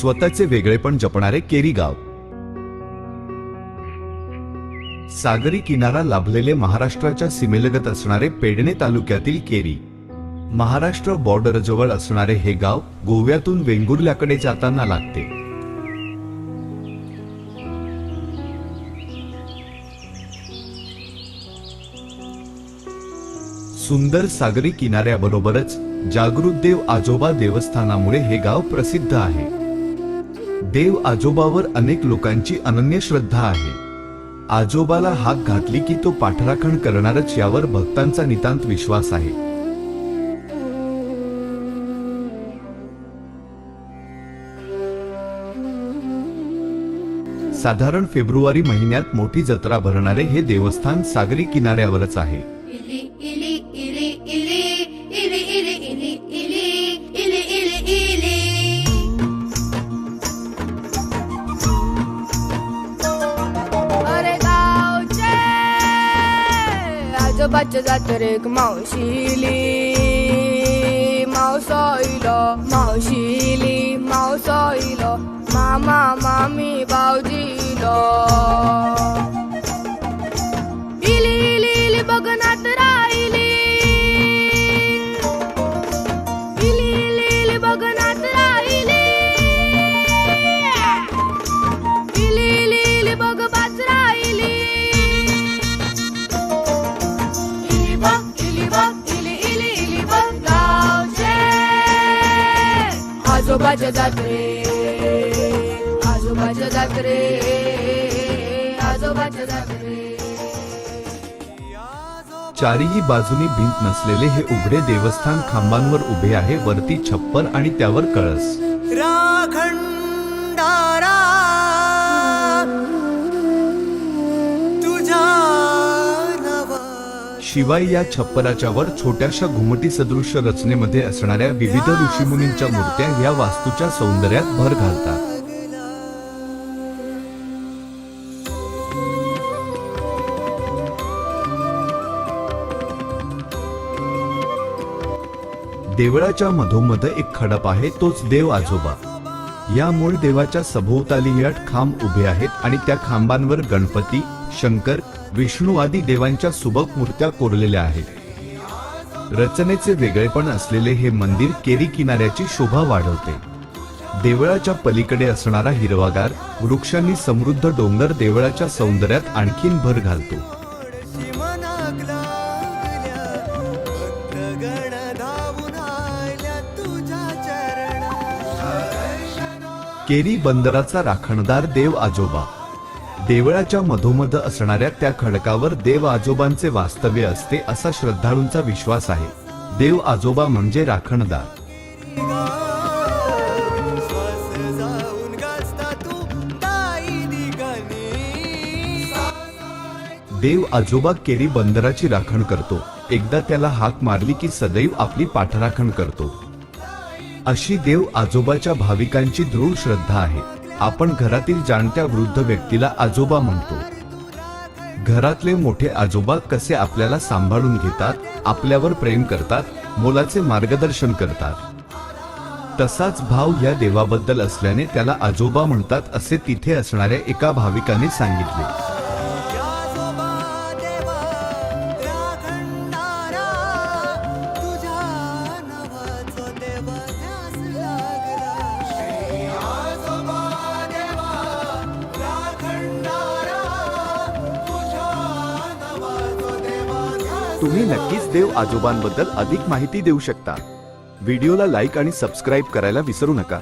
स्वतःचे वेगळेपण जपणारे केरी गाव. सागरी किनारा लाभलेले महाराष्ट्राच्या सीमेलगत असणारे पेडणे तालुक्यातील केरी. महाराष्ट्र बॉर्डरजवळ असणारे हे गाव गोव्यातून वेंगुर्ल्याकडे जाताना लागते. सुंदर सागरी किनाऱ्याबरोबरच जागृत देव आजोबा देवस्थानामुळे हे गाव प्रसिद्ध आहे. देव आजोबावर अनेक लोकांची अनन्य श्रद्धा आहे. आजोबाला हाक घातली की तो पाठराखण करणारच यावर भक्तांचा नितांत विश्वास आहे. साधारण फेब्रुवारी महिन्यात मोठी जत्रा भरणारे हे देवस्थान सागरी किनाऱ्यावरच आहे. बाच जात्रेक मावशिली मावसो इलो मावशिली मावसो इलो मामा मामी भावजिलो आजोबाच्या जात्रे आजोबाच्या जात्रे आजोबाच्या जात्रे चारीही बाजूनी भिंत नसलेले हे उघडे देवस्थान खांबांवर उभे आहे वरती छप्पर आणि त्यावर कळस. राखंडारा शिवाय या छप्पराच्या वर छोट्याशा घुमटी सदृश रचनेमध्ये असणाऱ्या विविध ऋषीमुनींच्या मूर्त्या या वास्तूच्या सौंदर्यात भर घालतात. देवळाच्या मधोमध एक खडप आहे तोच देव आजोबा. या मूळ देवाच्या सभोवताली यट खांब उभे आहेत आणि त्या खांबांवर गणपती शंकर विष्णू आदी देवांच्या सुबक मूर्त्या कोरलेल्या आहेत. रचनेचे वेगळेपण असलेले हे मंदिर केरी किनाऱ्याची शोभा वाढवते. देवळाच्या पलीकडे असणारा हिरवागार वृक्षांनी समृद्ध डोंगर देवळाच्या सौंदर्यात आणखीन भर घालतो. केरी बंदराचा राखणदार देव आजोबा. देवळाच्या मधोमध असणाऱ्या त्या खडकावर देव आजोबांचे वास्तव्य असते असा श्रद्धाळूंचा विश्वास आहे. देव आजोबा म्हणजे राखणदार. देव आजोबा केरी बंदराची राखण करतो. एकदा त्याला हाक मारली की सदैव आपली पाठराखण करतो. अशी देव आजोबाच्या भाविकांची दृढ श्रद्धा आहे. आपण घरातील जाणत्या वृद्ध व्यक्तीला आजोबा म्हणतो. घरातले मोठे आजोबा कसे आपल्याला सांभाळून घेतात आपल्यावर प्रेम करतात मोलाचे मार्गदर्शन करतात. तसाच भाव या देवाबद्दल असल्याने त्याला आजोबा म्हणतात असे तिथे असणाऱ्या एका भाविकाने सांगितले. तुम्ही नक्कीच देव आजोबांबद्दल अधिक माहिती देऊ शकता. व्हिडिओला लाईक आणि सबस्क्राईब करायला विसरू नका.